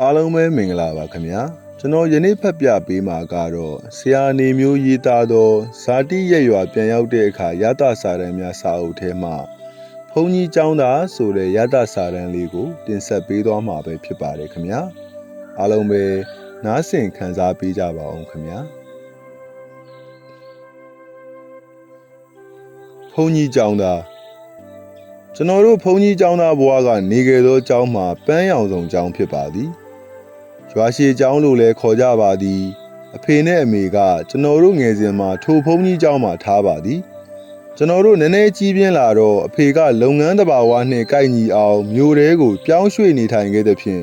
အားလုံးပဲမင်္ဂလာပါခင်ဗျာကျွန်တော်ယနေ့ဖတ်ပြပေးမှာကတော့ဆရာနေမျိုးရေးသားသောဇာတိရက်ရွာပြန်ရောက်တဲ့အခါရတစာရန်များစာအုပ်ထဲမှာဘုန်းကြီးကျောင်းသားဆိုတဲ့ရတစာရန်လေးကို တင်ဆက်ပေးသွားမှာပဲဖြစ်ပါတယ်ခင်ဗျာအားလုံးပဲနားဆင်ခံစားပေးကြပါအောင်ခင်ဗျာဘုန်းကြီးကျောင်းသားကျွန်တော်တို့ဘုန်းကြီးကျောင်းသားဘဝကနေခဲ့သောကျောင်းမှာပန်းရောင်ဆောင်ကျောင်းဖြစ်ပါသည် ရွာရှိကျောင်းလို့လည်းခေါ်ကြပါသည်အဖေနဲ့အမေကကျွန်တော်တို့ငယ်စဉ်မှာထိုဖုန်းကြီးကျောင်းမှာထားပါသည်ကျွန်တော်တို့နည်းနည်းကြီးပြင်းလာတော့အဖေကလုပ်ငန်းတစ်ပါးဝါနှင့်ကိုက်ညီအောင်မြို့တဲကိုပြောင်းရွှေ့နေထိုင်ခဲ့သဖြင့်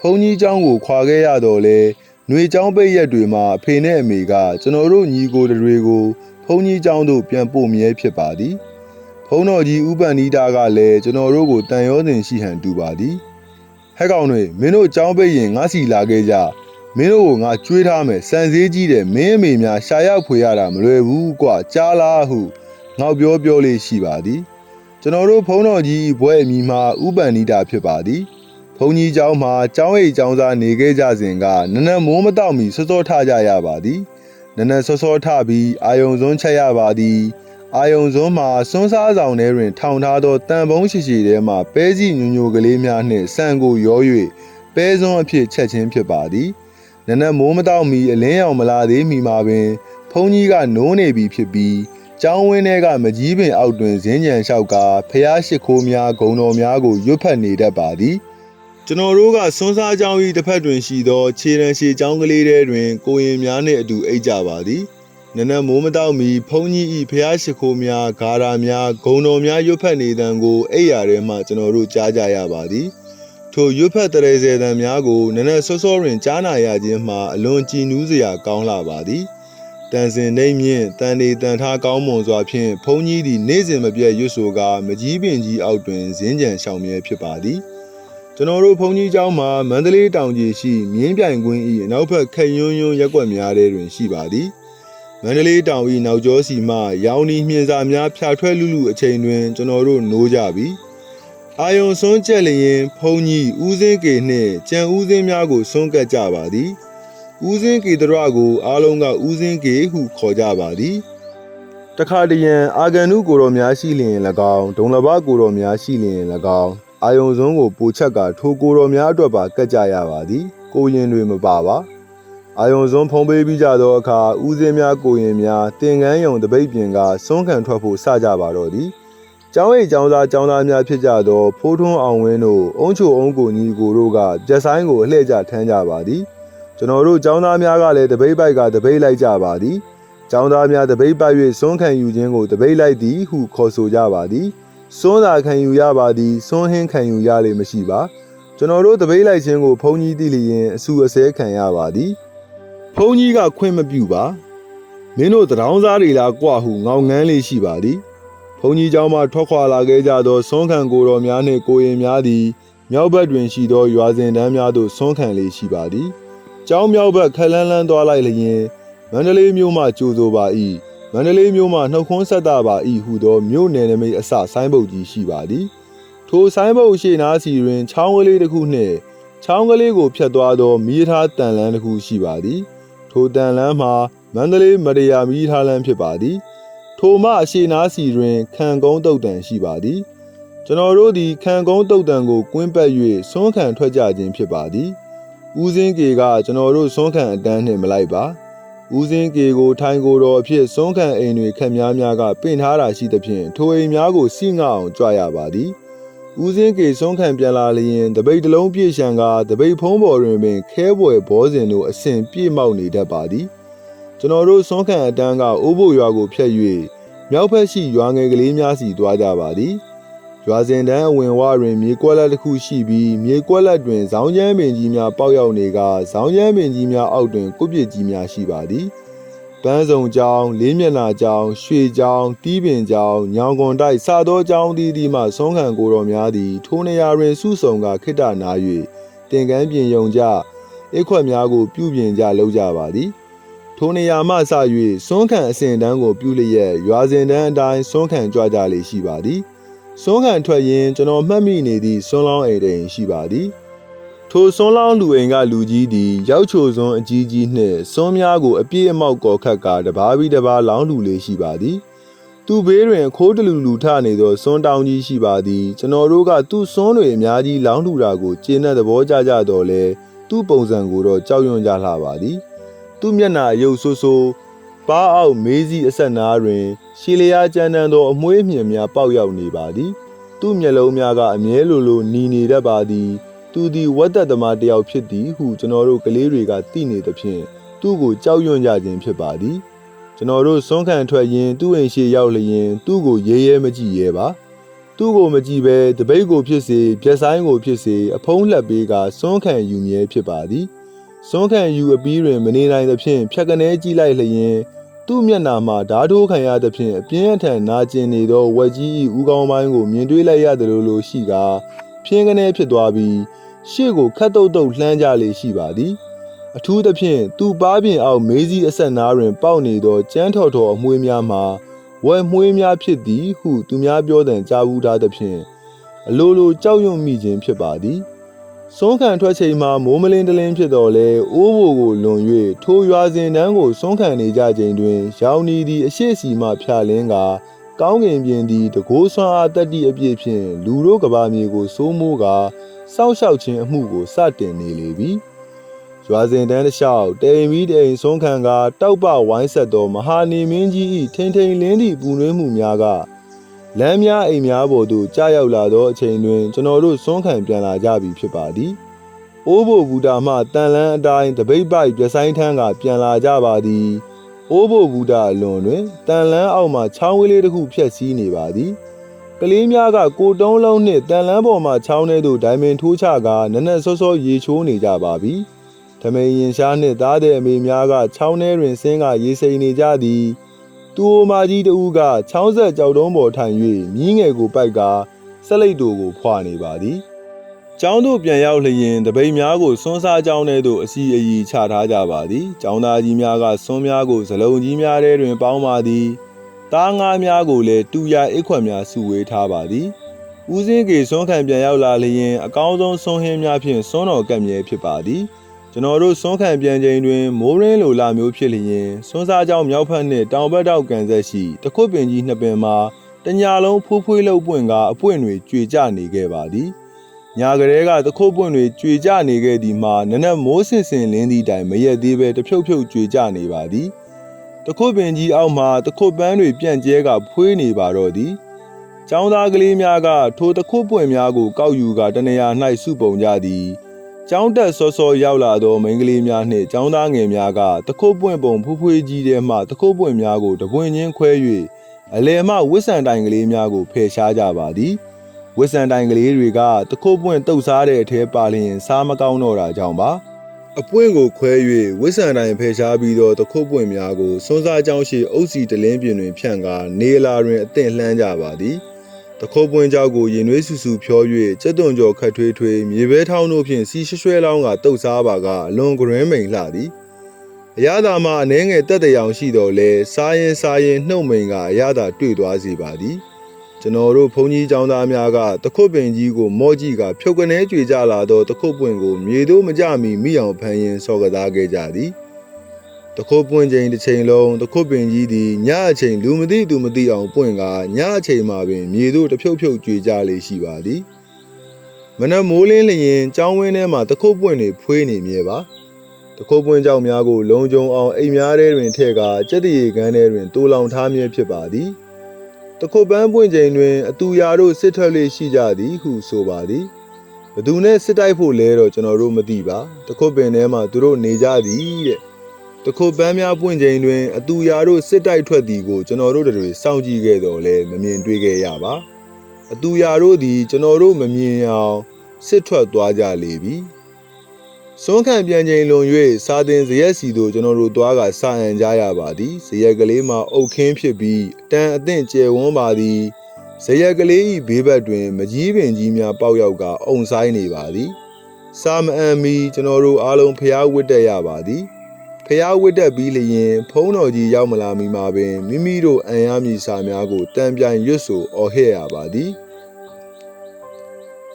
ဖုန်းကြီးကျောင်းကိုခွာခဲ့ရတော့လေຫນွေကျောင်းပိတ်ရက်တွေမှာအဖေနဲ့အမေကကျွန်တော်တို့ညီကိုတွေကိုဖုန်းကြီးကျောင်းသို့ပြန်ပို့မြဲဖြစ်ပါသည်ဖုန်းတော်ကြီးဥပန်နီတာကလည်းကျွန်တော်တို့ကိုတန်ရောစဉ်ရှိဟန်တူပါသည် ဟဲ့ကောင်တွေမင်းတို့ကြောင်းပိတ်ရင်ငါစီလာခဲ့ကြမင်းတို့ကိုငါကြွေးထားမယ်စံစည်းကြီးတယ်မင်းအမေများရှာရောက်ဖွေရတာမလွယ်ဘူးကွာကြားလားဟုငေါပြောပြောလေးရှိပါသည်ကျွန်တော်တို့ဘုန်းတော်ကြီးဘွဲအမိမှာဥပန်နီတာဖြစ်ပါသည်ဘုန်းကြီးเจ้าမှာเจ้าအိတ်เจ้าသားနေခဲ့ကြစဉ်ကနနမိုးမတော့မီစောစောထကြရပါသည်နနစောစောထပြီးအာယုံစွန်းချက်ရပါသည် အာယုံစွန်းမှာစွန်းစားဆောင်ထဲတွင် ထောင်ထားသောတန်ပုံးရှိရှိထဲမှပဲစီညိုညိုကလေးများနှင့်ဆန်ကိုရော၍ပဲစွန်းအဖြစ်ချက်ချင်းဖြစ်ပါသည်နနက်မိုးမတော့မီအလင်းရောင်မလာသေးမီမှာပင်ဖုန်းကြီးကနိုးနေပြီဖြစ်ပြီးကျောင်းဝင်းထဲကမကြီးပင်အောက်တွင်ဇင်းကြံလျှောက်ကဖျားရှိခိုးများဂုံတော်များကိုရွတ်ဖတ်နေတတ်ပါသည်ကျွန်တော်တို့ကစွန်းစားကျောင်း၏တစ်ဖက်တွင်ရှိသောခြေရန်ရှည်ကျောင်းကလေးထဲတွင်ကိုရင်များနှင့်အတူအိပ်ကြပါသည် နနက်မိုးမတောက်မီဘုန်းကြီး၏ဖျားရှိခိုးများဂါရာများဂုံတော်များရွတ်ဖတ်နေတံကိုအိပ်ရာထဲမှကျွန်တော်တို့ကြားကြရပါသည်ထိုရွတ်ဖတ်တရေစေတံများကိုနနက်စောစောတွင်ကြားနာရခြင်းမှာအလွန်ကြည်နူးစရာကောင်းလာပါသည်တန်စင်နှိမ့်မြင့်တန်နေတန်ထားကောင်းမွန်စွာဖြင့်ဘုန်းကြီးသည်နေ့စဉ်မပြတ်ရွတ်ဆိုကာမကြီးပင်ကြီးအောက်တွင်ဇင်းကြံရှောင်မြဲဖြစ်ပါသည်ကျွန်တော်တို့ဘုန်းကြီးကျောင်းမှာမန္တလေးတောင်ကြီးရှိမြင်းပြိုင်ကွင်း၏အနောက်ဘက်ခက်ယွန်းယွန်းရက်ကွက်များထဲတွင်ရှိပါသည် မန္တလေးတောင်၏နောက်ကျောစီမှရောင်နီမြင်စာများဖြာထွက်လူလူအချိန်တွင်ကျွန်တော်တို့နိုးကြပြီအာယုံစွန်းကျက်လျင်ဘုန်းကြီးဦးစင်းကေနှင့်ကြံဦးစင်းများကိုစွန့်ကပ်ကြပါသည်ဦးစင်းကေတရကိုအားလုံးကဦးစင်းကေဟုခေါ်ကြပါသည်တခါတရံအာဂန်နုကိုတော်များရှိလျင်၎င်းဒုံလဘကိုတော်များရှိလျင်၎င်းအာယုံစွန်းကိုပိုချက်ကထိုကိုတော်များအတွက်ပါကတ်ကြရပါသည်ကိုရင်တွေမပါပါ အာယုံစွန်းဖုံးပေးပြီးကြသောအခါဦးစင်းများကိုရင်များတင်ကန်းယုံတပိတ်ပြင်ကစွန်းခံထွက်ဖို့စကြပါတော့သည်ကျောင်းရိပ်ကျောင်းသားကျောင်းသားများဖြစ်ကြသောဖိုးထွန်းအောင်ဝင်းတို့အုံးချိုအုံးကိုညီကိုတို့ကကြက်ဆိုင်ကိုအလှည့်ကျထမ်းကြပါသည်ကျွန်တော်တို့ကျောင်းသားများကလည်းတပိတ်ပိုက်ကတပိတ်လိုက်ကြပါသည်ကျောင်းသားများတပိတ်ပိုက်၍စွန်းခံယူခြင်းကိုတပိတ်လိုက်သည်ဟုခေါ်ဆိုကြပါသည်စွန်းသာခံယူရပါသည်စွန်းဟင်းခံယူရလေမရှိပါကျွန်တော်တို့တပိတ်လိုက်ခြင်းကိုဘုန်းကြီးသိလျင်အဆူအစဲခံရပါသည် ဘုန်းကြီးကခွင့်မပြုပါမင်းတို့တရောင်းစားတွေလားကြွဟုငောင်ငန်းလေးရှိပါသည်ဘုန်းကြီးเจ้าမှထွက်ခွာလာခဲ့ကြသောစွန်းခံကိုယ်တော်များနှင့်ကိုရင်များသည်မြောက်ဘက်တွင်ရှိသောရွာစဉ်တန်းများသို့စွန်းခံလေးရှိပါသည်เจ้าမြောက်ဘက်ခက်လန်းလန်းသွားလိုက်လျင်မန္တလေးမြို့မှကြိုဆိုပါ၏မန္တလေးမြို့မှနှုတ်ခွန်းဆက်တာပါ၏ဟုသောမြို့နယ်နမိတ်အစဆိုင်းဘုတ်ကြီးရှိပါသည် ထိုဆိုင်းဘုတ်ရှိနားစီတွင်ချောင်းကလေးတစ်ခုနှင့်ချောင်းကလေးကိုဖြတ်သွားသောမီးထားတန်လန်းတစ်ခုရှိပါသည် ထိုတန်လန်းမှာမန္တလေးမရယာမီးထားလန်းဖြစ်ပါသည် ထိုမှအရှိနားစီတွင်ခံကုန်းတုတ်တန်ရှိပါသည် ကျွန်တော်တို့သည်ခံကုန်းတုတ်တန်ကိုကွင်းပတ်၍စွန်းခံထွက်ကြခြင်းဖြစ်ပါသည်ဦးစင်းကေကကျွန်တော်တို့စွန်းခံအတန်းနှင့်မလိုက်ပါဦးစင်းကေကိုထိုင်ကိုတော်အဖြစ်စွန်းခံအိမ်တွေခက်များများကပင့်ထားတာရှိသဖြင့်ထိုအိမ်များကိုစိငှအောင်ကြွရပါသည် ဦးစင်းကေဆုံးခံပြန်လာလျင်တပိတ်တစ်လုံးပြည့်ရှံကတပိတ်ဖုံးပေါ်တွင်ပင်ခဲပွယ်ဘောဇင်တို့အစဉ်ပြည့်မောက်နေတတ်ပါသည်ကျွန်တော်တို့ဆုံးခံအတန်းကအိုးဘိုရွာကိုဖျက်၍မြောက်ဖက်ရှိရွာငယ်ကလေးများစီသွားကြပါသည်ရွာစဉ်တန်းအဝင်ဝတွင်မြေကွက်လက်တစ်ခုရှိပြီးမြေကွက်လက်တွင်ဇောင်းချမ်းပင်ကြီးများပေါက်ရောက်နေကဇောင်းချမ်းပင်ကြီးများအောက်တွင်ကုပ်ပစ်ကြီးများရှိပါသည် ပန်းစုံကျောင်းလေးမျက်နှာကျောင်းရွှေကျောင်းတီးပင်ကျောင်းညောင်ကွန်တိုက်စသောကျောင်းသည်ဒီမှဆုံးခံကိုတော်များသည်ထိုနေရာတွင်စုဆုံကခိတ္တနာ၍တင်ကန်းပြင်ယုံကြအိတ်ခွက်များကို ပြုပြင်ကြလုပ်ကြပါသည်ထိုနေရာမှစ၍စွန်းခံအစဉ်တန်းကိုပြုလျက်ရွာစဉ်တန်းအတိုင်းစွန်းခံကြွကြလေရှိပါသည်စွန်းခံထွက်ရင်းကျွန်တော်မှတ်မိနေသည့်စွန်းလောင်းအိမ်တိန်ရှိပါသည် ထိုစွန်းလောင်းလူအိမ်ကလူကြီးသည်ရောက်ချိုစွန်းအကြီးကြီးနှင့်စွန်းများကိုအပြည့်အမောက်ကော်ခတ်ကာတပါးပြီးတပါးလောင်းလူလေးရှိပါသည်သူ့ဘေးတွင်ခိုးတလူလူထနေသောစွန်းတောင်ကြီးရှိပါသည်ကျွန်တော်တို့ကသူ့စွန်းတွေအများကြီးလောင်းလူတာကိုကျင်းတဲ့သဘောကျကြတော့လဲသူ့ပုံစံကိုတော့ကြောက်ရွံ့ကြလှပါသည်သူ့မျက်နှာအယုတ်ဆိုးဆိုးပါအောက်မေးစီအဆက်နားတွင် ရှီလျာကြမ်းတမ်းသောအမွှေးမြင်များပေါက်ရောက်နေပါသည် သူ့မျက်လုံးများကအမြဲလိုလိုหนีနေတတ်ပါသည် သူသည်ဝတ်သက်သမားတစ်ယောက်ဖြစ်သည်ဟုကျွန်တော်တို့ကလေးတွေကသိနေသဖြင့်သူ့ကိုကြောက်ရွံ့ကြခြင်းဖြစ်ပါသည်ကျွန်တော်တို့စွန့်ခံထွက်ရင်းသူ့အိမ်ရှိရောက်လျင် သူ့ကိုရဲရဲမကြည့်ရဲပါသူ့ကိုမကြည့်ပဲတပိတ်ကိုဖြစ်စေပြက်ဆိုင်ကိုဖြစ်စေအဖုံးလှက်ပေးကစွန့်ခံယူမြဲဖြစ်ပါသည်စွန့်ခံယူအပြီးတွင်မနေနိုင်သဖြင့်ဖြတ်ကနေကြည့်လိုက်လျင်သူ့မျက်နှာမှာဓာတ်ထိုးခံရသဖြင့်အပြင်းအထန်နာကျင်နေသောဝက်ကြီး၏ဦးခေါင်းပိုင်းကိုမြင်တွေ့လိုက်ရတယ်လို့လို့ရှိကာ ဖြင်းကနေဖြစ်သွားပြီးရှေ့ကိုခတ်တုတ်တုတ်လှမ်းကြလေရှိပါသည် အထူးသဖြင့်သူ့ပါးပြင်အောက်မေးစီအဆက်နားတွင် ပေါက်နေသောကြမ်းထော်ထော်အမွှေးများမှာဝဲမွှေးများဖြစ်သည်ဟုသူများပြောတဲ့ကြားဘူးထားသဖြင့်အလိုလိုကြောက်ရွံ့မိခြင်းဖြစ်ပါသည်စွန်းခံထွက်ချိန်မှာမိုးမလင်းတလင်းဖြစ်တော်လဲအိုးဘိုကိုလွန်၍ထိုရွာစဉ်တန်းကိုစွန်းခံနေကြချိန်တွင် ရောင်နီသည်အရှိစီမှဖြာလင်းကာ ကောင်းကင်ပြင်သည်တကိုးဆွမ်းအားတက်သည့်အပြည့်ဖြင့်လူတို့ကဘာမြေကိုစိုးမိုးကာစောက်ရှောက်ခြင်းအမှုကိုစတင်နေလေပြီ။ရွာစဉ်တန်းတစ်လျှောက်တိမ်ပြီးတိမ်ဆုံးခံကတောက်ပဝိုင်းဆက်သောမဟာနေမင်းကြီး၏ထိန်ထိန်လင်းသည့်ပူနွေးမှုများကလမ်းများအိမ်များပေါ်သို့ကြားရောက်လာသောအချိန်တွင်ကျွန်တော်တို့စွန့်ခံပြန်လာကြပြီဖြစ်ပါသည်။အိုးဘိုဘူတာမှတန်လန်းအတိုင်းတပိတ်ပိုက်ပြဆိုင်ထန်းကပြန်လာကြပါသည်။ အိုးဘိုဘူတာအလွန်တွင်တန်လန်းအောက်မှချောင်းဝေးလေးတစ်ခုဖြတ်စည်းနေပါသည်။ကလေးများကကိုတုံးလုံးနှင့်တန်လန်းပေါ်မှချောင်းထဲသို့ဒိုင်မင်ထိုးချကာနက်နက်စောစောရေချိုးနေကြပါပြီ။ထမိန်ရင်ရှားနှင့်သားတဲ့အမေများကချောင်းထဲတွင်ဆင်းကရေစိမ်နေကြသည်။သူအိုမာကြီးတဦးကချောင်းဆက်ကြောက်တုံးပေါ်ထိုင်၍မြင်းငယ်ကိုပိုက်ကာဆက်လိတ်တို့ကိုဖွာနေပါသည်။ ကျောင်းသို့ပြန်ရောက်လျင်တပိန်များကိုစွန်းစားကျောင်းထဲသို့အစီအီချထားကြပါသည်။ကျောင်းသားကြီးများကစွန်းများကိုဇလုံးကြီးများထဲတွင် ပေါင်းပါသည်။သားငါးများကိုလည်းတူရအိတ်ခွက်များစုဝေးထားပါသည်။ဦးစင်းကေစွန်းခံပြန်ရောက်လာလျင်အကောင်းဆုံးစွန်းဟင်းများဖြင့်စွန်းတော်ကပ်မြဲဖြစ်ပါသည်။ကျွန်တော်တို့စွန်းခံပြန်ချိန်တွင်မိုးရင်းလိုလာမျိုးဖြစ်လျင်စွန်းစားကြောင်းမြောက်ဖက်နှင့်တောင်ဘက်တောက်ကန်ဆက်ရှိတခွတ်ပင်ကြီးနှစ်ပင်မှာတညာလုံးဖိုးဖွေးလှုပ်ပွင့်ကအပွင့်တွေကြွေကျနေခဲ့ပါသည်။ ညာကလေးကတခွတ်ပွင့်တွေကြွေကျနေခဲ့သည်မှာနက်နက်မိုးဆင်ဆင်လင်းသည့်တိုင်မရက်သေးပဲတဖြုတ်ဖြုတ်ကြွေကျနေပါသည်။ တခုတ်ပင်ကြီးအောက်မှတခုတ်ပန်းတွေပြန့်ကျဲကဖွေးနေပါတော့သည်။ចောင်းသားကလေးများကထိုတခုတ်ပွင့်များကိုကောက်ယူကတနေရာ၌စုပုံကြသည်။ចောင်းတက်စောစောရောက်လာသောမိန်းကလေးများနှင့်ចောင်းသားငယ်များကတခုတ်ပွင့်ပုံဖူးဖွေးကြီးထဲမှတခုတ်ပွင့်များကိုတပွင့်ချင်းခွဲ၍အလယ်မှဝစ်ဆန်တိုင်ကလေးများကိုဖယ်ရှားကြပါသည်။ ဝစ်ဆန်တိုင်ကလေးတွေကတခုတ်ပွင့်တုတ်စားတဲ့အထဲပါလျင်စားမကောင်းတော့တာကြောင့်ပါ။အပွင့်ကိုခွဲ၍ဝစ်ဆန်တိုင်းဖယ်ရှားပြီးတော့တခုတ်ပွင့်များကိုစွန်းစားကြောင်းရှိအုပ်စီတလင်းပြင်တွင်ဖြန့်ကာနေလာတွင်အသင့်လှမ်းကြပါသည်တခုတ်ပွင့်ကြောက်ကိုရင်နွေးဆူဆူဖြော၍စက်သွန်ကျော်ခတ်ထွေးထွေးမြေပဲထောင်းတို့ဖြင့်စီရွှဲရွှဲလောင်းကတုတ်စားပါကအလွန်ကရွင်းမိန်လှသည်အရသာမှာအနှဲငယ်တက်တရောင်ရှိတော်လဲစားရင်စားရင်နှုတ်မိန်ကအရသာတွေ့သွားစေပါသည် ကျွန်တော်တို့ဘုန်းကြီးကျောင်းသားများကတခုတ်ပင်ကြီးကိုမော့ကြည့်ကဖြုတ်ကနေကြွေကြလာသောတခုတ်ပွင့်ကိုမြေတို့မကြမီမိအောင်ဖမ်းရင်းစော်ကစားခဲ့ကြသည်တခုတ်ပွင့်ချိန်တစ်ချိန်လုံးတခုတ်ပင်ကြီးသည်ညအချိန်လူမသိသူမသိအောင်ပွင့်ကာညအချိန်မှာပင်မြေတို့တဖြုတ်ဖြုတ်ကြွေကြလေရှိပါသည်မနက်မိုးလင်းလျင်ကျောင်းဝင်းထဲမှာတခုတ်ပွင့်တွေဖွေးနေမြဲပါတခုတ်ပွင့်ကြောင်များကိုလုံခြုံအောင်အိမ်များထဲတွင်ထည့်ကာကြက်တရီကန်းထဲတွင်တိုးလောင်ထားမြဲဖြစ်ပါသည် တခုတ်ပန်းပွင့်ချိန်တွင်အတူရာတို့စစ်ထွက်လေးရှိကြသည်ဟုဆိုပါသည်ဘသူနဲ့စစ်တိုက်ဖို့လဲတော့ကျွန်တော်တို့မသိပါတခုတ်ပင်ထဲမှာသူတို့နေကြသည်တဲ့တခုတ်ပန်းများပွင့်ချိန်တွင်အတူရာတို့စစ်တိုက်ထွက်သည်ကိုကျွန်တော်တို့တွေစောင့်ကြည့်ခဲ့တော့လဲမမြင်တွေ့ခဲ့ရပါအတူရာတို့သည်ကျွန်တော်တို့မမြင်အောင်စစ်ထွက်သွားကြလေပြီ စွန်းခံပြန်ချိန်လွန်၍စာတင်ဇရက်စီတို့ကျွန်တော်တို့သွားကစာအံကြရပါသည်ဇရက်ကလေးမှာအုတ်ခင်းဖြစ်ပြီးအတန်အသင့်ကျယ်ဝန်းပါသည်ဇရက်ကလေးဤဘေးဘက်တွင် မကြီးပင်ကြီးများပေါက်ရောက်ကအုံဆိုင်နေပါသည်စာမအံမီကျွန်တော်တို့အားလုံးဖျားဝတ်တက်ရပါသည်ဖျားဝတ်တက်ပြီးလျင် ဖုံးတော်ကြီးရောက်မလာမီမှာပင်မိမိတို့အံရမည်စာများကိုတံပြိုင်ရွတ်ဆိုအော်ဟဲ့ရပါသည်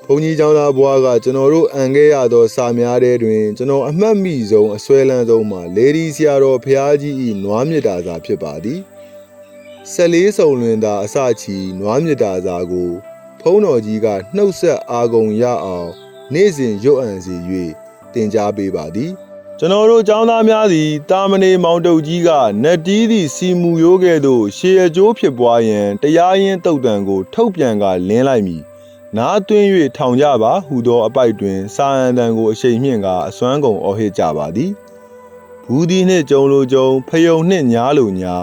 ဘုန်းကြီးကျောင်းသားဘွားကကျွန်တော်တို့အန်ခဲ့ရသောစာများတဲ့တွင်ကျွန်တော်အမှတ်မိဆုံးအစွဲလန်းဆုံးမှာလေဒီဆရာတော်ဖျားကြီး၏နွားမြစ်တာစာဖြစ်ပါသည်ဆက်လေးစုံလွင်သာအစချီနွားမြစ်တာစာကိုဖုံးတော်ကြီးကနှုတ်ဆက်အာဂုံရအောင်နေ့စဉ်ရွတ်အံစီ၍တင် जा ပေးပါသည်ကျွန်တော်တို့ចောင်းသားများသည်တာမဏေမောင်တုတ်ကြီးကနတ်တီးသည့်စီမူရိုးကဲ့သို့ရှေအကျိုးဖြစ်ပွားရန်တရားရင်တုတ်တံကို ထုတ်ပြန်ကလင်းလိုက်မည် နားသွင်း၍ထောင်ကြပါဟူသောအပိုက်တွင် စာအန်တန်ကိုအရှိန်မြင့်ကအစွမ်းကုန်အော်ဟစ်ကြပါသည်ဘူးဒီနှင့်ကြုံလိုကြုံဖယုံနှင့်ညားလိုညာ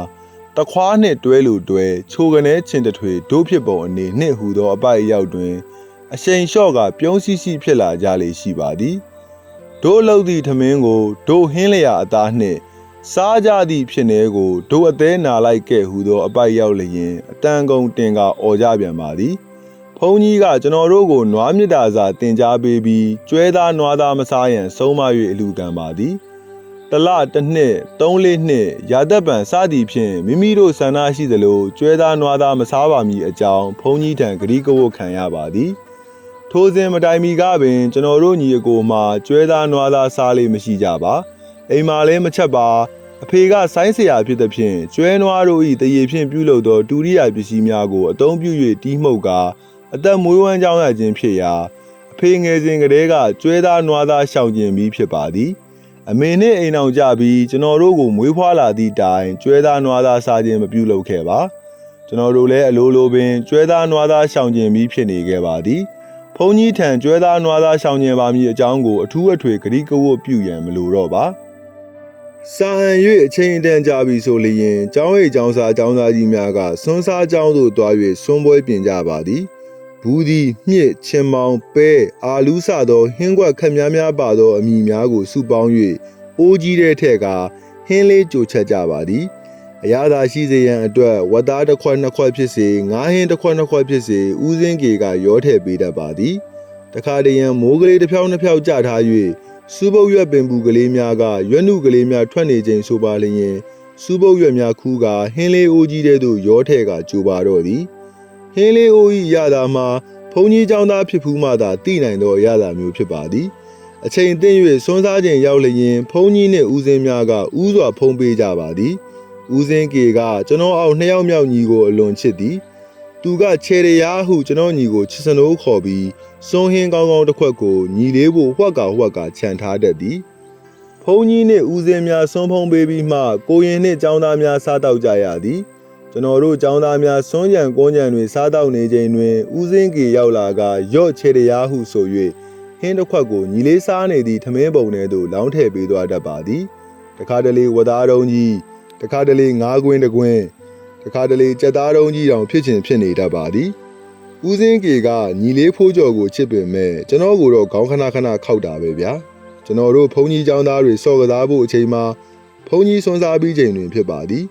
တခွားနှင့်တွဲလိုတွဲချိုကနေချင်းတထွေဒို့ဖြစ်ပုံအနေနှင့်ဟူသောအပိုက်အရောက်တွင် အရှိန်လျှော့ကပြုံးစီစီဖြစ်လာကြလေရှိပါသည်ဒို့လှုပ်သည့်ထမင်းကိုဒို့ဟင်းလျာအသားနှင့် စားကြသည့်ဖြစ်နေကိုဒို့အသေးနာလိုက်ကဲ့ဟူသောအပိုက်ရောက်လျင်အတန်ကုန်တင်ကအော်ကြပြန်ပါသည် ဘုန်းကြီးကကျွန်တော်တို့ကိုနွားမြစ်တာစာတင် जा ပေးပြီးကျွဲသားနွားသားမစားရန်ဆုံးမ၍အလူကံပါသည်တလတစ်နှစ်သုံးလေးနှစ်ရာသက်ပံစသည်ဖြင့်မိမိတို့ဆန္ဒရှိသလိုကျွဲသားနွားသားမစားပါမည်အကြောင်းဘုန်းကြီးထံဂရီးကဝတ်ခံရပါသည်ထိုစဉ်မတိုင်မီကပင်ကျွန်တော်တို့ညီအကိုမှာကျွဲသားနွားသားစားလေးမရှိကြပါအိမ်မှာလည်းမချက်ပါအဖေကဆိုင်းဆရာဖြစ်သည်ဖြင့်ကျွဲနွားတို့၏တရေဖြင့်ပြုလုပ်သောဒုတိယပစ္စည်းများကိုအသုံးပြု၍တီးမှုတ်ကား အသက်မွေးဝမ်းကြောင်းရခြင်းဖြစ်ရာအဖေငယ်စဉ်ကတည်းကကျွဲသားနွားသားရှောင်ကျင်ပြီးဖြစ်ပါသည်အမေနှင့်အိမ်အောင်ကြပြီးကျွန်တော်တို့ကိုမွေးဖွားလာသည့်တိုင်ကျွဲသားနွားသားစားခြင်းမပြုလုပ်ခဲ့ပါကျွန်တော်တို့လည်းအလိုလိုပင်ကျွဲသားနွားသားရှောင်ကျင်ပြီးဖြစ်နေခဲ့ပါသည်ဖုန်ကြီးထံကျွဲသားနွားသားရှောင်ကျင်ပါမည်အကြောင်းကိုအထူးအထွေဂရိကဝတ်ပြုရန်မလိုတော့ပါစာဟန်၍အချိန်အတန်ကြာပြီဆိုလျင်ကျောင်းရိပ်ကျောင်းစာကျောင်းသားကြီးများကဆွန်းစားကျောင်းသို့တွား၍ဆွန်းပွဲပြင်ကြပါသည် ဘူးဒီမြစ်ချင်မောင်ပဲအာလူးစသောဟင်းကွက်ခက်များများပါသောအမည်များကိုစုပေါင်း၍အိုးကြီးတဲ့ထက်ကဟင်းလေးကြိုချက်ကြပါသည်အရာသာရှိစေရန်အတွက်ဝတ်သားတစ်ခွက်နှစ်ခွက်ဖြစ်စေငါးဟင်းတစ်ခွက်နှစ်ခွက်ဖြစ်စေဦးစင်းကေကရောထည့်ပေးတတ်ပါသည်တခါတရံမိုးကလေးတစ်ဖြောင်းတစ်ဖြောင်းကြထား၍စူးပုတ်ရွက်ပင်ပူကလေးများကရွက်နုကလေးများထွက်နေခြင်းဆိုပါလျင်စူးပုတ်ရွက်များခူးကဟင်းလေးအိုးကြီးတဲ့သို့ရောထည့်ကကြိုပါတော့သည် ဟင်းလေးအိုး၏ရတာမှာဘုံကြီးเจ้าသားဖြစ်ဖူးမှသာသိနိုင်သောရတာမျိုးဖြစ်ပါသည် အချိန်သိမ့်၍စွန်းစားခြင်းရောက်လျင်ဖုံးကြီးနှင့်ဦးစင်းများကဥစွာဖုံးပေးကြပါသည်ဦးစင်းကေကကျွန်တော်အောက်နှစ်ယောက်မြောက်ညီကိုအလွန်ချစ်သည်သူကခြေရရားဟုကျွန်တော်ညီကိုချစ်စနိုးခေါ်ပြီးစွန်းဟင်းကောင်းကောင်းတစ်ခွက်ကိုညီလေးဖို့ဟွက်ကဟွက်ကခြံထားတတ်သည်ဖုံးကြီးနှင့်ဦးစင်းများစွန်းဖုံးပေးပြီးမှကိုရင်နှင့်ចောင်းသားများစားတောက်ကြရသည် ကျွန်တော်တို့ចောင်းသားများစွန်းကြံကွန်းကြံတွင်စားတောက်နေချိန်တွင်ဦးစင်းကေရောက်လာကရော့ခြေရရားဟုဆို၍ဟင်းတစ်ခွက်ကိုညီလေးစားနေသည့်ထမင်းပုံထဲသို့လောင်းထည့်ပေးသွားတတ်ပါသည်တခါတလေဝသားတုံးကြီးတခါတလေငါးကွင်းတစ်ကွင်းတခါတလေကြက်သားတုံးကြီးတောင်ဖြစ်ချင်ဖြစ်နေတတ်ပါသည်ဦးစင်းကေကညီလေးဖိုးကြော်ကိုချစ်ပင်မဲ့ကျွန်တော်ကိုတော့ခေါင်းခဏခဏခောက်တာပဲဗျာကျွန်တော်တို့ဘုန်းကြီးចောင်းသားတွေစော့ကစားဖို့အချိန်မှာဘုန်းကြီးဆွမ်းစားပြီးချိန်တွင်ဖြစ်ပါသည်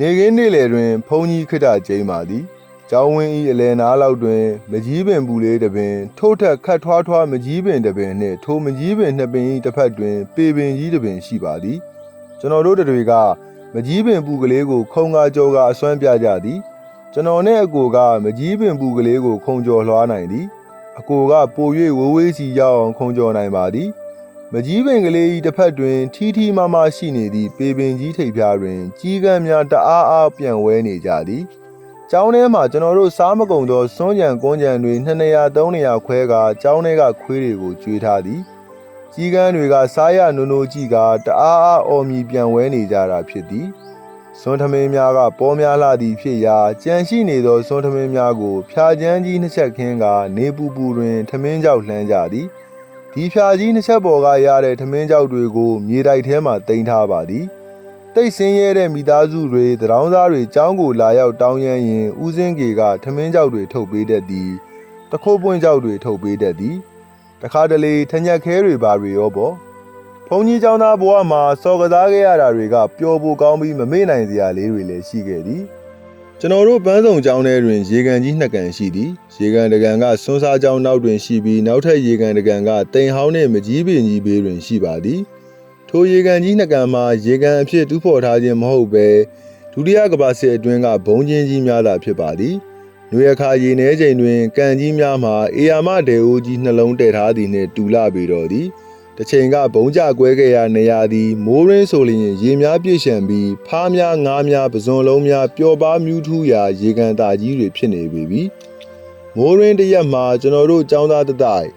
နေကင်းနေ့လယ်တွင်ဘုန်းကြီးခိတ္တကျင်းပါသည်ကျောင်းဝင်းဤအလယ်နားလောက်တွင် မကြီးပင်ပူလေးတစ်ပင် ထိုးထက်ခတ်ထွားထွားမကြီးပင်တစ်ပင်နှင့်ထိုမကြီးပင်နှစ်ပင်ဤတစ်ဖက်တွင် ပေပင်ကြီးတစ်ပင်ရှိပါသည်ကျွန်တော်တို့တွေကမကြီးပင်ပူကလေးကို ခုံကားကြောကအစွမ်းပြကြသည် ကျွန်တော်နဲ့အကိုကမကြီးပင်ပူကလေးကို ခုံကျော်လွှားနိုင်သည်အကိုကပို၍ဝေးဝေးစီရောက်အောင်ခုံကျော်နိုင်ပါသည် မကြီးပင်ကလေးဤတစ်ဖက်တွင် ထီးထီးမမရှိနေသည့်ပေပင်ကြီးထိပ်ဖျားတွင် ကြီးကမ်းများတအားအားပြန်ဝဲနေကြသည်ကျောင်းထဲမှာကျွန်တော်တို့စားမကုန်သောစွန်းကြံကွန်းကြံတွေ200 300ခွဲကကျောင်းထဲကခွေးတွေကိုကျွေးထားသည်ကြီးကန်းတွေကစားရနိုးနိုးကြည့်ကတအားအားအော်မြည်ပြန်ဝဲနေကြတာဖြစ်သည်စွန်းထမင်းများကပေါ်များလာသည်ဖြစ်ရာကြံရှိနေသောစွန်းထမင်းများကို ဖြာချမ်းကြီးနှစ်ချက်ခင်းကနေပူပူတွင်ထမင်းကြောက်လှမ်းကြသည် ဒီဖြာကြီးနှစ်ချက်ပေါ်ကရတဲ့ထမင်းကြောက်တွေကိုမြေတိုက်ထဲမှတင်ထားပါသည်တိတ်ဆင်းရဲတဲ့မိသားစုတွေတရောင်းသားတွေចောင်းကိုလာရောက်တောင်းရမ်းရင်ဦးစင်းကေကထမင်းကြောက်တွေထုတ်ပေးတတ်သည်တခိုးပွင့်ကြောက်တွေထုတ်ပေးတတ်သည်တခါတလေထညက်ခဲတွေပါတွေရောပေါ့ဘုံကြီးចောင်းသားဘဝမှာစော်ကစားခဲ့ရတာတွေကပျော်ဖို့ကောင်းပြီးမမေ့နိုင်စရာလေးတွေလည်းရှိခဲ့သည် ကျွန်တော်တို့ပန်းဆောင်ကျောင်းထဲတွင်ရေကန်ကြီးနှစ်ကန်ရှိသည်ရေကန်တစ်ကန်ကဆွန်းစားကျောင်းနောက်တွင်ရှိပြီးနောက်ထပ်ရေကန်တစ်ကန်ကတိမ်ဟောင်းနှင့်မကြီးပင်ကြီးဘေးတွင်ရှိပါသည်ထိုရေကန်ကြီးနှစ်ကန်မှာရေကန်အဖြစ်တူးဖော်ထားခြင်းမဟုတ်ဘဲဒုတိယကမ္ဘာစစ်အတွင်းကဘုံချင်းကြီးများသာဖြစ်ပါသည်။နွေအခါရေနှဲချိန်တွင်ကန်ကြီးများမှာအေယာမဒေအိုကြီးနှလုံးတည်ထားသည်နှင့်တူလာပေတော်သည်။ တစ်ချိန်ကဘုံကြကွဲခဲ့ရာနေရာသည်မိုးရင်းဆိုလျင်ရေများပြည့်ရှံပြီးဖားများငားများပဇွန်လုံးများပျော်ပါမြူးထူးရာရေကန်တာကြီးတွေဖြစ်နေပေပြီ။မိုးရင်းတစ်ရက်မှာကျွန်တော်တို့ចောင်းသားတတိုင်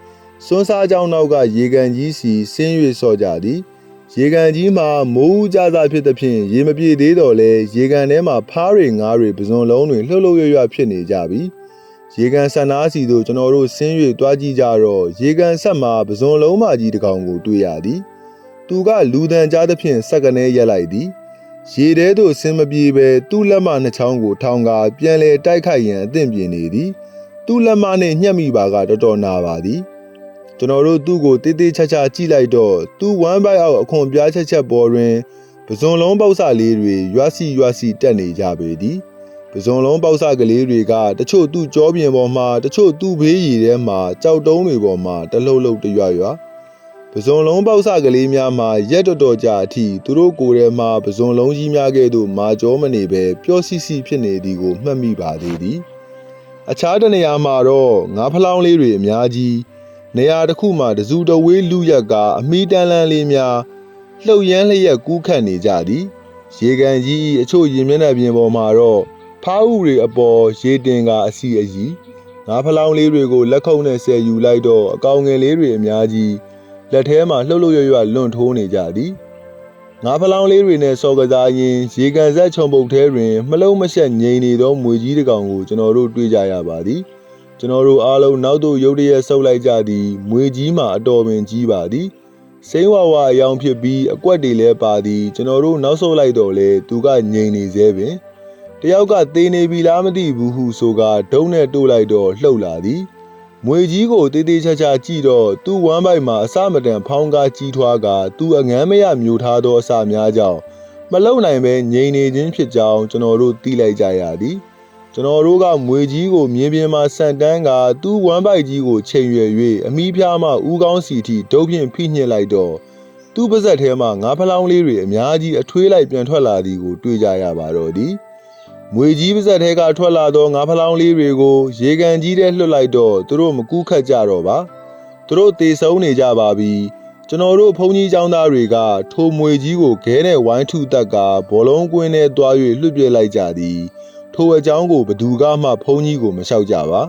စွန်းစားကျောင်းနောက်ကရေကန်ကြီးစီဆင်း၍ဆော့ကြသည်။ရေကန်ကြီးမှာမိုးဦးကြစားဖြစ်သဖြင့်ရေမပြေသေးတော့လဲရေကန်ထဲမှာဖားတွေငားတွေပဇွန်လုံးတွေလှုပ်လှုပ်ရွရွဖြစ်နေကြပြီ။ ရေကန်ဆန်နာစီတို့ကျွန်တော်တို့ဆင်း၍တွားကြည့်ကြတော့ရေကန်ဆက်မှာပဇွန်လုံးမကြီးတစ်ကောင်ကိုတွေ့ရသည်။သူကလူတန်ကြားသဖြင့်စက်ကနေရက်လိုက်သည်။ရေထဲသို့ဆင်းမပြေပဲသူ့လက်မနှစ်ချောင်းကိုထောင်ကာပြန်လဲတိုက်ခိုက်ရန်အသင့်ပြင်နေသည်။သူ့လက်မနှင့်ညှက်မိပါကတော်တော်နာပါသည်။ကျွန်တော်တို့သူ့ကိုတေးသေးချာချာကြည့်လိုက်တော့သူ့ဝမ်းပိုက်အောက်အခွန်ပြားချက်ချက်ပေါ်တွင်ပဇွန်လုံးပေါက်စလေးတွေရွာစီရွာစီတက်နေကြပေသည် ပဇွန်လုံးပေါက်စကလေးတွေကတချို့သူ့ကြောပြင်ပေါ်မှာတချို့သူ့ဘေးရည်ထဲမှာကြောက်တုံးတွေပေါ်မှာတလှုပ်လှုပ်တရွရွာပဇွန်လုံးပေါက်စကလေးများမှာရက်တော်တော်ကြာအထိသူတို့ကိုယ်ထဲမှာပဇွန်လုံးကြီးများကဲ့သို့မာကြောမနေပဲပျော့စီစီဖြစ်နေသည်ကိုမှတ်မိပါသေးသည်အခြားတစ်နေရာမှာတော့ငါးဖလောင်းလေးတွေအများကြီးနေရာတစ်ခုမှာတစုတဝေးလူရက်ကအမီတန်လန်လေးများလှုပ်ရမ်းလျက်ကူးခတ်နေကြသည်ရေကန်ကြီး၏အချို့ရင်မျက်နှာပြင်ပေါ်မှာတော့ ဖားဥတွေအပေါ်ရေတင်ကအစီအီငါးဖလောင်းလေးတွေကိုလက်ခုပ်နဲ့ဆယ်ယူလိုက်တော့အကောင်ငယ်လေးတွေအများကြီးလက်ထဲမှာလှုပ်လှုပ်ရွရွလွန်ထိုးနေကြသည်ငါးဖလောင်းလေးတွေနဲ့စော်ကစားရင်းရေကန်ဆက်ခြုံပုတ်ထဲတွင်မလုံးမရှက်ငြိမ်နေသောမွေကြီးတစ်ကောင်ကိုကျွန်တော်တို့တွေ့ကြရပါသည်ကျွန်တော်တို့အားလုံးနောက်သို့ရုတ်တရက်ဆုပ်လိုက်ကြသည်မွေကြီးမှာအတော်ပင်ကြီးပါသည်စိမ့်ဝဝအယောင်ဖြစ်ပြီးအကွက်တွေလည်းပါသည်ကျွန်တော်တို့နောက်ဆုတ်လိုက်တော့လေသူကငြိမ်နေသေးပင် တယောက်ကသေနေပြီလားမသိဘူးဟုဆိုကဒုံးနဲ့တိုးလိုက်တော့လှုပ်လာသည်မွေကြီးကိုတေးသေးချာချာကြည့်တော့သူ့ဝမ်းပိုက်မှာအစမတန်ဖောင်းကားကြီးထွားကသူ့အငမ်းမရမျိုးထားသောအစာများကြောင့်မလုံနိုင်ပဲငြိမ်နေခြင်းဖြစ်ကြောင်းကျွန်တော်တို့သိလိုက်ကြရသည်ကျွန်တော်တို့ကမွေကြီးကိုမြင်းပြင်းမှာဆန်တန်းကသူ့ဝမ်းပိုက်ကြီးကိုချိန်ရွယ်၍အမီးဖျားမှဥကောင်းစီထိဒုတ်ဖြင့်ဖိညှစ်လိုက်တော့သူ့ပါဇက်ထဲမှငါးဖလောင်းလေးတွေအများကြီးအထွေးလိုက်ပြန်ထွက်လာသည်ကိုတွေ့ကြရပါတော့သည် မွေကြီးပါဇက်ထဲကထွက်လာသောငါးဖလောင်းလေးတွေကို ရေကန်ကြီးထဲလွှတ်လိုက်တော့သူတို့မကူးခတ်ကြတော့ပါသူတို့တေဆုံးနေကြပါပြီကျွန်တော်တို့ဘုန်းကြီးကျောင်းသားတွေကထိုမွေကြီးကိုခဲနဲ့ဝိုင်းထုတက်ကဘောလုံးကွင်းထဲတွား၍လွှတ်ပြလိုက်ကြသည် ထိုအကြောင်းကိုဘသူကမှဖုန်းကြီးကိုမလျှောက်ကြပါ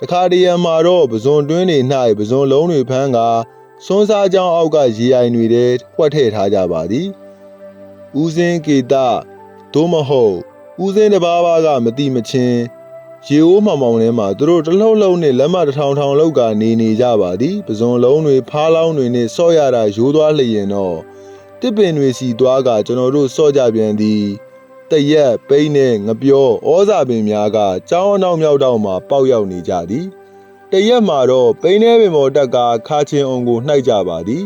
တခါတရံမှာတော့ပဇွန်တွင်းတွေ၌ပဇွန်လုံးတွေဖမ်းကစွန်းစားကြောင်းအောက်ကရေအိုင်တွေထဲဖွက်ထည့်ထားကြပါသည်ဦးစင်းကေတသို့မဟုတ် ဦးစင်းတစ်ပါးပါးကမတိမချင်းရေအိုးမှောင်မှောင်ထဲမှာသူတို့တလှုပ်လှုပ်နဲ့လက်မတစ်ထောင်ထောင်လောက်ကနေနေကြပါသည်ပဇွန်လုံးတွေဖားလောင်းတွေနဲ့စော့ရတာရိုးသွားလျင်တော့တစ်ပင်တွေစီသွားကကျွန်တော်တို့စော့ကြပြန်သည်တရက်ပိန်းနဲ့ငပြောဩဇာပင်များကကြောင်းအနောက်မြောက်တောင်မှပေါက်ရောက်နေကြသည်တရက်မှာတော့ပိန်းထဲပင်ပေါ်တက်ကခါချင်းအောင်ကိုနှိုက်ကြပါသည်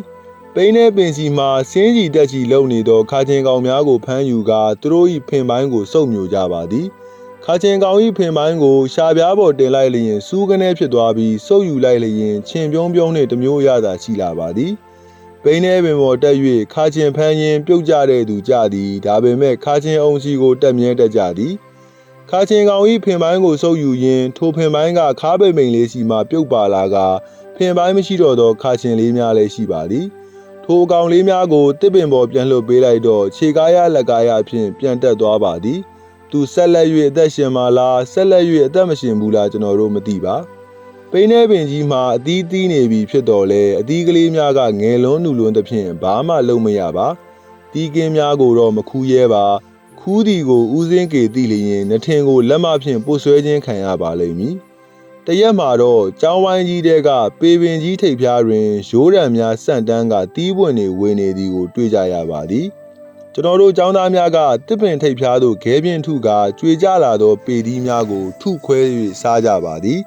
ပိန်းထဲပင်စီမှာဆင်းကြီးတက်ကြီးလုံနေသောခါချင်းကောင်များကိုဖမ်းယူကာသူတို့၏ဖင်ပိုင်းကိုစုပ်မြူကြပါသည်ခါချင်းကောင်၏ဖင်ပိုင်းကိုရှာပြားပေါ်တင်လိုက်လျင်စူးကနေဖြစ်သွားပြီးစုပ်ယူလိုက်လျင်ချင်းပြုံးပြုံးနှင့်တစ်မျိုးရတာရှိလာပါသည်ပိန်းထဲပင်ပေါ်တက်၍ခါချင်းဖမ်းရင်ပြုတ်ကြတဲ့သူကြသည်ဒါပေမဲ့ခါချင်းအုံစီကိုတက်မြဲတက်ကြသည်ခါချင်းကောင်ဤဖင်ပိုင်းကိုစုပ်ယူရင်းထိုဖင်ပိုင်းကခါးပိတ်မိန်လေးစီမှပြုတ်ပါလာကဖင်ပိုင်းမရှိတော့သောခါချင်းလေးများလည်းရှိပါသည် ထိုအကောင်လေးများကိုတစ်ပင်ပေါ်ပြန်လှုပ်ပေးလိုက်တော့ခြေကားရလက်ကားရဖြင့်ပြန်တက်သွားပါသည်သူဆက်လက်၍အသက်ရှင်မလားဆက်လက်၍အသက်မရှင်ဘူးလားကျွန်တော်တို့မသိပါပိန်းထဲပင်ကြီးမှာအသီးသီးနေပြီဖြစ်တော်လဲအသီးကလေးများကငယ်လွန်းနူလွန်းသဖြင့်ဘာမှလုံးမရပါတီးကင်းများကိုတော့မခူးရဲပါခူးဒီကိုဦးစင်းကေတိလျင်နှထင်ကိုလက်မဖြင့်ပို့ဆွဲခြင်းခံရပါလိမ့်မည် တရက်မှာတော့ကျောင်းဝိုင်းကြီးတဲကပေပင်ကြီးထိပ်ဖျားတွင်ရိုးရံများစန့်တန်းကတီးပွင့်တွေဝေနေသည်ကိုတွေ့ကြရပါသည်ကျွန်တော်တို့ကျောင်းသားများကတစ်ပင်ထိပ်ဖျားသို့ခဲပြင်းထုကကြွေကြလာသောပေဒီများကို ထုခွဲ၍စားကြပါသည်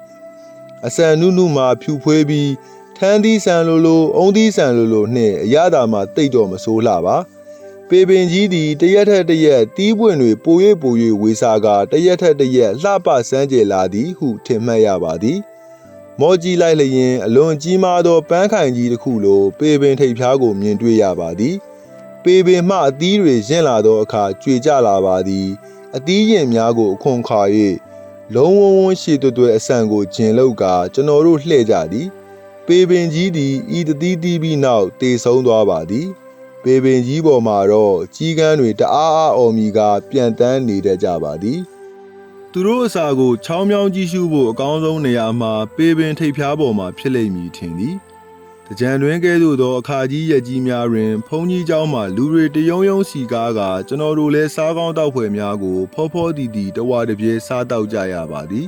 အဆန်နုနုမှဖြူဖွေးပြီးထန်းသီးဆန်လိုလိုအုံသီးဆန်လိုလိုနှင့်အရသာမှတိတ်တော့မစိုးလှပါ ပေပင်ကြီးသည်တရက်ထက်တရက်တီးပွင့်တွေပို၍ပို၍ဝေစာကတရက်ထက်တရက်လှပစမ်းကြယ်လာသည်ဟုထင်မှတ်ရပါသည်မော်ကြီးလိုက်လျင်အလွန်ကြီးမားသောပန်းခိုင်ကြီးတစ်ခုလိုပေပင်ထိပ်ဖျားကိုမြင်တွေ့ရပါသည်ပေပင်မှအသီးတွေရင့်လာသောအခါကြွေကြလာပါသည်အသီးရင်များကိုအခွန်ခါ၍လုံးဝဝန်းရှည်တွယ်တွယ်အဆန်ကိုဂျင်လောက်ကကျွန်တော်တို့လှည့်ကြသည် ပေပင်ကြီးသည်ဤတတိတိပြီးနောက်တေဆုံးသွားပါသည် ပေပင်ကြီးပေါ်မှာတော့ကြီးကန်းတွေတအားအားအော်မီကပြန်တန်းနေတတ်ကြပါသည်သူတို့အစာကိုချောင်းမြောင်းကြည့်ရှုဖို့အကောင်းဆုံးနေရာမှာပေပင်ထိပ်ဖျားပေါ်မှာဖြစ်လိမ့်မည်ထင်သည် တကြံတွင်ကဲ့သို့သောအခါကြီးရက်ကြီးများတွင်ဘုန်းကြီးเจ้าမှလူတွေတယုံယုံစီကားကကျွန်တော်တို့လည်းစားကောင်းတောက်ဖွယ်များကိုဖောဖောတီတီတဝါတစ်ပြေစားတောက်ကြရပါသည်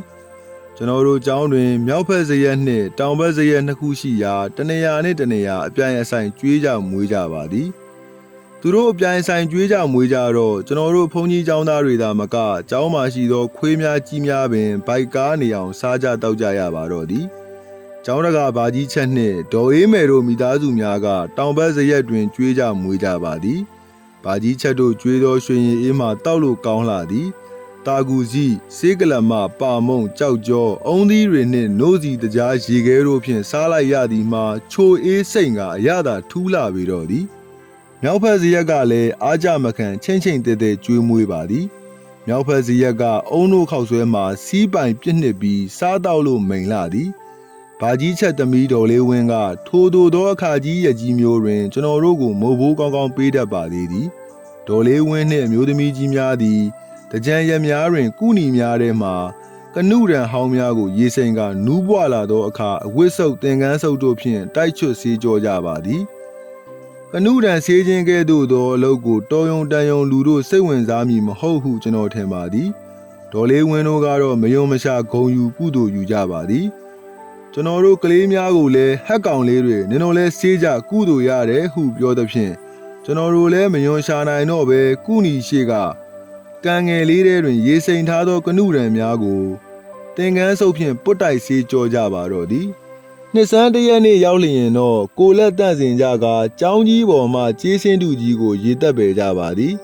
ကျွန်တော်တို့ကျောင်းတွင်မြောက်ဘက်ဇရက်နှင့်တောင်ဘက်ဇရက်နှစ်ခုရှိရာတနေရာနှင့်တနေရာအပြိုင်အဆိုင်ကျွေးကြမွေးကြပါသည်သူတို့အပြိုင်ဆိုင်ကျွေးကြမွေးကြတော့ကျွန်တော်တို့ဘုန်းကြီးကျောင်းသားတွေသာမကကျောင်းမှာရှိသောခွေးများကြီးများပင်ဘိုက်ကားနေအောင်စားကြတောက်ကြရပါတော့သည်ကျောင်းတကဘာကြီးချက်နှင့်ဒေါ်အေးမယ်တို့မိသားစုများကတောင်ဘက်ဇရက်တွင်ကျွေးကြမွေးကြပါသည်ဘာကြီးချက်တို့ကျွေးသောရွှေရင်အေးမှတောက်လို့ကောင်းလာသည် တာကူစီစေးကလမပါမုံကြောက်ကြောအုံးသီးတွေနှင့်နိုးစီတကြားရေခဲတို့ဖြင့်စားလိုက်ရသည်မှာချိုအေးစိတ်ကအရသာထူးလာပြီတော့သည်။မြောက်ဖက်ဇရက်ကလည်းအားကြမခံချင်းချင်းတဲတဲကျွေးမွေးပါသည်။မြောက်ဖက်ဇရက်ကအုံတို့ခောက်ဆွဲမှာစီးပိုင်ပြစ်နှစ်ပြီးစားတောက်လို့မိန်လာသည်။ဘာကြီးချက်သမီးတော်လေးဝင်းကထိုးထိုသောအခါကြီးရကြီးမျိုးတွင် ကျွန်တော်တို့ကိုမိုးဘိုးကောင်းကောင်းပေးတတ်ပါသေးသည်ဒေါ်လေးဝင်းနှင့်အမျိုးသမီးကြီးများသည် တကြံရများတွင် ကုနီများထဲမှကနုရန်ဟောင်းများကို ရေစိန်ကနူးပွာလာသောအခါအဝတ်ဆုပ်သင်ကန်းဆုပ်တို့ဖြင့်တိုက်ချွတ်ဆေးကြောကြပါသည်ကနုရန်ဆေးခြင်းကဲ့သို့သောအလုပ်ကိုတော်ယုံတန်ယုံလူတို့စိတ်ဝင်စားမည်မဟုတ်ဟုကျွန်တော်ထင်ပါသည်ဒေါ်လေးဝင်းတို့ကတော့မယုံမရှာဂုံယူကုသိုလ်ယူကြပါသည်ကျွန်တော်တို့ကလေးများကိုလည်းဟက်ကောင်လေးတွေနင်တို့လည်းစေးကြကုသိုလ်ရတယ်ဟုပြောသဖြင့်ကျွန်တော်တို့လည်းမယွန်ရှာနိုင်တော့ပဲကုနီရှိက ကံငယ်လေးတွေတွင် ရေစိမ်ထားသောကနုရံများကိုတင်ကန်းဆုပ်ဖြင့်ပုတ်တိုက်စေးကြောကြပါတော့သည်နှစ်စန်းတရက်နေ့ရောက်လျင်တော့ကိုလက်တန့်စင်ကြကကြောင်းကြီးပေါ်မှကျေးစင်းတူကြီးကိုရေတက်ပေကြပါသည်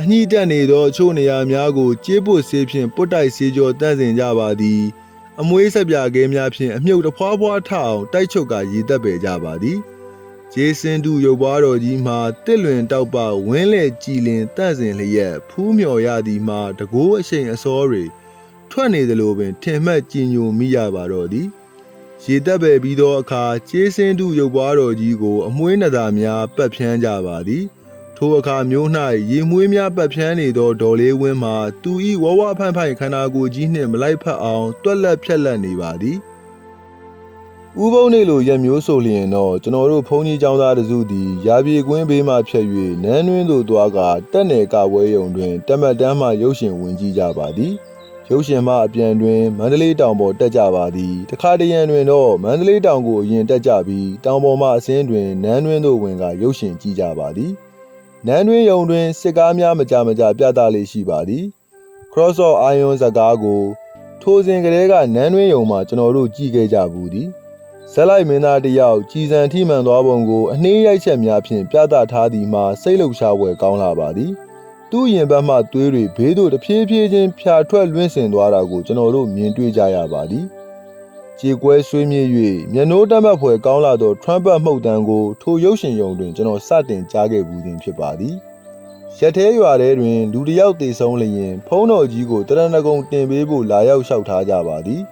အညှိတက်နေသောအချို့နေရာများကိုကျေးပုတ်ဆေးဖြင့်ပုတ်တိုက်စေးကြောတန့်စင်ကြပါသည်အမွေးဆက်ပြခဲများဖြင့်အမြုပ်တစ်ဖွာဖွာထအောင်တိုက်ချုပ်ကရည်သက်ပေကြပါသည် ဂျေစင်တူရုပ်ပွားတော်ကြီးမှာတစ်လွင်တောက်ပဝင်းလေကြည်လင်တန့်စင်လျက်ဖူးမြော်ရသည်မှာတကိုးအရှိန်အစောတွေထွက်နေသလိုပင်ထင်မှတ်ကြည်ညိုမိရပါတော့သည်ရေသက်ပဲပြီးသောအခါကျေးစင်တူရုပ်ပွားတော်ကြီးကို အမွေးနှသာများပတ်ဖြန်းကြပါသည် ထိုအခါမျိုး၌ရေမွေးများပတ်ဖြန်းနေသောဒေါ်လေးဝင်းမှာသူဤဝဝဖန့်ဖိုင်ခန္ဓာကိုယ်ကြီးနှင့်မလိုက်ဖက်အောင်တွက်လက်ဖြက်လက်နေပါသည် ဥပုံနေလိုရက်မျိုးဆိုလျင်တော့ကျွန်တော်တို့ဘုန်းကြီးကျောင်းသားတစုသည်ရာပြေကွင်းဘေးမှဖြတ်၍နန်းတွင်းသို့သွားကတက်နယ်ကပွဲရုံတွင်တမတ်တန်းမှရုပ်ရှင်ဝင်ကြည့်ကြပါသည်ရုပ်ရှင်မှအပြန်တွင်မန္တလေးတောင်ပေါ်တက်ကြပါသည်တခါတရံတွင်တော့မန္တလေးတောင်ကိုအရင်တက်ကြပြီးတောင်ပေါ်မှအစင်းတွင်နန်းတွင်းသို့ဝင်ကရုပ်ရှင်ကြည့်ကြပါသည်နန်းတွင်ယုံတွင်စစ်ကားများမကြမကြပြသလေးရှိပါသည် cross of iron ဇာတ်ကားကိုထိုစဉ်ကလေးကနန်းတွင်ယုံမှာကျွန်တော်တို့ကြည့်ခဲ့ကြဘူးသည် ဇက်လိုက်မင်းသားတစ်ယောက်ကြည်စံထိမှန်သွားပုံကိုအနှေးရိုက်ချက်များဖြင့်ပြသထားသည်မှာစိတ်လှုပ်ရှားဖွယ်ကောင်းလာပါသည်သူ့ရင်ဘတ်မှသွေးတွေဘေးသို့တဖြည်းဖြည်းချင်းဖြာထွက်လွင့်စင်သွားတာကိုကျွန်တော်တို့မြင်တွေ့ကြရပါသည်ကြေကွဲဆွေးမြေ့၍မျက်နှိုးတတ်မှတ်ဖွယ်ကောင်းလာသော trumpet မှုတ်တံကိုထိုရုပ်ရှင်ယုံတွင်ကျွန်တော်စတင်ကြားခဲ့ဘူးသည်ဖြစ်ပါသည်ရက်သေးရွာထဲတွင် လူတစ်ယောက်တေဆုံးလျင် ဖုံးတော်ကြီးကိုတရဏဂုံတင်ပေးဖို့လာရောက်လျှောက်ထားကြပါသည်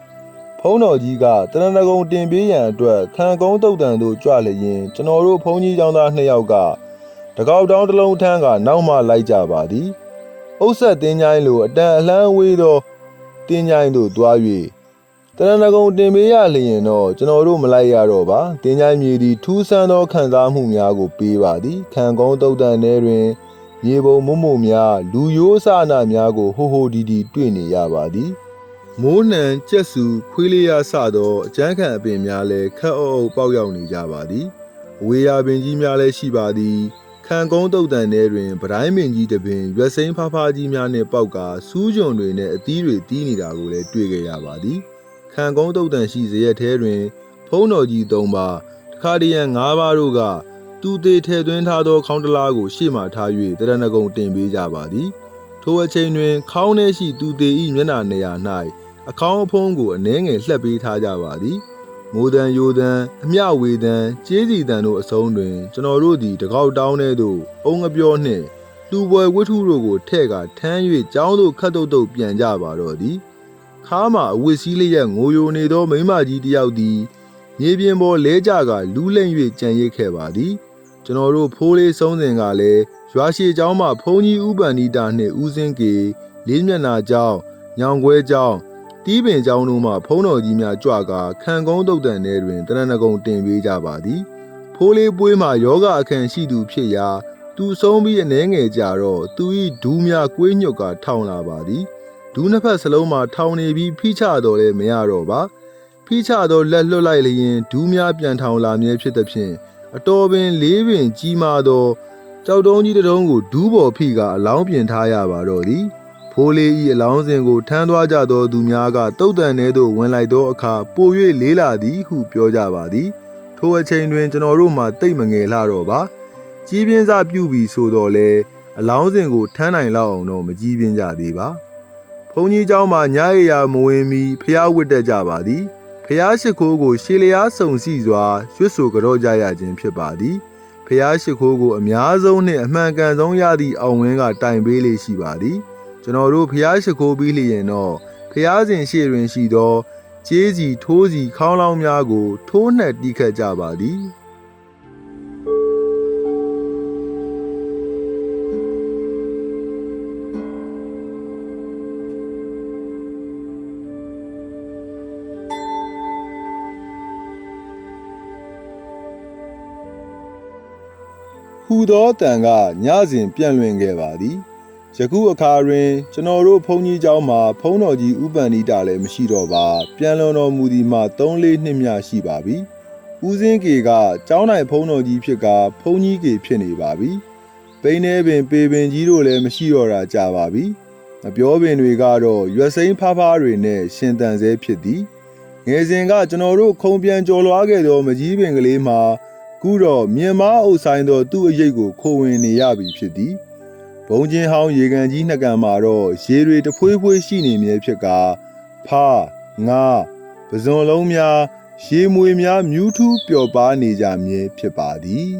ဖုံးတော်ကြီးကတရဏဂုံတင်ပေးရန်အတွက်ခံကုန်းတုတ်တန်သို့ကြွလျင်ကျွန်တော်တို့ဘုန်းကြီးကျောင်းသားနှစ်ယောက်ကတကောက်တောင်းတစ်လုံးထမ်းကနောက်မှလိုက်ကြပါသည်အုပ်ဆက်တင်းချိုင်းလိုအတန်အလှမ်းဝေးသောတင်းချိုင်းသို့တွား၍တရဏဂုံတင်ပေးရလျင်တော့ကျွန်တော်တို့မလိုက်ရတော့ပါတင်းချိုင်းမြေဒီထူးဆန်းသောခံစားမှုများကိုပေးပါသည်ခံကုန်းတုတ်တန်ထဲတွင်မြေပုံမုံမုံများလူရိုးအစအနများကိုဟိုဟိုဒီဒီတွေ့နေရပါသည် မိုးနှံကြက်စုခွေးလေးရစသောအကျန်းခံအပင်များလည်းခက်အုပ်အုပ်ပေါက်ရောက်နေကြပါသည်အဝေးရာပင်ကြီးများလည်းရှိပါသည်ခံကုန်းတုတ်တန်ထဲတွင်ဗတိုင်းပင်ကြီးတစ်ပင်ရွက်စိမ်းဖားဖားကြီးများနှင့်ပေါက်ကစူးကြုံတွေနဲ့အသီးတွေတီးနေတာကိုလည်းတွေ့ခဲ့ရပါသည်ခံကုန်းတုတ်တန်ရှိဇရက်ထဲတွင် ဖုံးတော်ကြီး၃ပါးတခါတရံ၅ပါးတို့ကသူသေးထဲသွင်းထားသောခေါင်းတလားကိုရှေ့မှထား၍တရဏဂုံတင်ပေးကြပါသည်ထိုအချိန်တွင် ခေါင်းထဲရှိသူသေးဤမျက်နှာနေရာ၌ အခေါင်းအဖုံးကိုအနှဲငယ်လှက်ပေးထားကြပါသည်မိုးတန်ယိုတန်အမျှဝေတန်ကျေးစီတန်တို့အစုံတွင် ကျွန်တော်တို့သည်တကောက်တောင်းထဲသို့အုံငပြောနှင့်လူပွဲဝတ္ထုတို့ကိုထဲ့ကထမ်း၍ကျောင်းသို့ခတ်တုတ်တုတ်ပြန်ကြပါတော့သည်ခါမှအဝတ်စည်းလျက်ငိုယိုနေသောမိန်းမကြီးတစ်ယောက်သည်မြေပြင်ပေါ်လဲကျကလူးလိမ့်၍ကြံရစ်ခဲ့ပါသည်ကျွန်တော်တို့ဖိုးလေးဆုံးစဉ်ကလည်းရွာရှိကျောင်းမှဘုန်းကြီးဥပန္နိတာနှင့်ဦးစင်းကေလေးမျက်နာကျောင်းညောင်ခွဲကျောင်း တီးပင်ကျောင်းတို့မှဖုံးတော်ကြီးများကြွကာခံကုန်းတုတ်တန်ထဲတွင်တရဏဂုံတင်ပေးကြပါသည်ဖိုးလေးပွေးမှာယောဂအခန့်ရှိသူဖြစ်ရာသူဆုံးပြီးအနှဲငယ်ကြတော့သူ၏ဒူးများကွေးညွတ်ကထောင်လာပါသည်ဒူးနှစ်ဖက်စလုံးမှာထောင်နေပြီးဖိချတော်လည်းမရတော့ပါဖိချတော်လက်လွတ်လိုက်လျင်ဒူးများပြန်ထောင်လာမြဲဖြစ်သည်ဖြင့်အတော်ပင်လေးပင်ကြီးမာသောကြောက်တုံးကြီးတစ်တုံးကိုဒူးပေါ်ဖိကအလောင်းပြင်ထားရပါတော့သည် ဖိုးလေး၏အလောင်းစဉ်ကိုထမ်းသွားကြသောသူများကတုတ်တန်ထဲသို့ဝင်လိုက်သောအခါပို၍လေးလာသည်ဟုပြောကြပါသည် ထိုအချိန်တွင်ကျွန်တော်တို့မှတိတ်မငယ်လာတော့ပါကြီးပြင်းစားပြုပြီဆိုတော့လေအလောင်းစဉ်ကိုထမ်းနိုင်လောက်အောင်တော့မကြီးပြင်းကြသေးပါဘုန်းကြီးเจ้าမှာညရရာမဝင်မီဖျားဝတ်တက်ကြပါသည်ဖျားရှိခိုးကိုရှေလျားစုံစီစွာရွတ်ဆိုကြောကြရခြင်းဖြစ်ပါသည်ဖျားရှိခိုးကိုအများဆုံးနှင့်အမှန်ကန်ဆုံးရသည့်အောင်ဝင်းကတိုင်ပေးလေးရှိပါသည် ကျွန်တော်တို့ဖျားရှိခိုးပြီးလျင်တော့ဖျားစဉ်ရှေ့တွင်ရှိသောကျေးစီထိုးစီခေါင်းလောင်းများကို ထိုးနှက်တီးခတ်ကြပါသည်ဟူသောတန်ကညစဉ်ပြန့်လွင်ခဲ့ပါသည် ယခုအခါတွင်ကျွန်တော်တို့ဘုန်းကြီးเจ้าမှာဘုန်းတော်ကြီးဥပန္နိတာလည်းမရှိတော့ပါပြန်လွန်တော်မူသည်မှာ3-4နှစ်မြရှိပါပြီဦးစင်းကေကเจ้าနိုင်ဘုန်းတော်ကြီးဖြစ်ကဘုန်းကြီးကေဖြစ်နေပါပြီပိန်းနေပင်ပေပင်ကြီးတို့လည်းမရှိတော့တာကြာပါပြီမပြောပင်တွေကတော့ရွက်စိမ်းဖားဖားတွေနဲ့ရှင်တန်ဆဲဖြစ်သည်ငယ်စဉ်ကကျွန်တော်တို့ခုံပြန်ကြော်လွားခဲ့သောမကြီးပင်ကလေးမှာ ခုတော့မြင်မအုပ်ဆိုင်သောသူ့အရေးကိုခိုဝင်နေရပြီဖြစ်သည် ဘုံချင်းဟောင်းရေကန်ကြီးနှစ်ကန်မှာတော့ရေတွေတဖွေးဖွေးရှိနေမြဲဖြစ်ကဖားငါပဇွန်လုံးများရေမွေများမြူးထူးပျော်ပါနေကြမြဲဖြစ်ပါသည်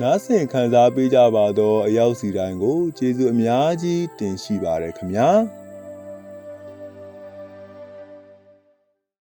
နားဆင်ခံစားပေးကြပါသောအရောက်စီတိုင်းကိုကျေးဇူးအများကြီးတင်ရှိပါတယ်ခင်ဗျာ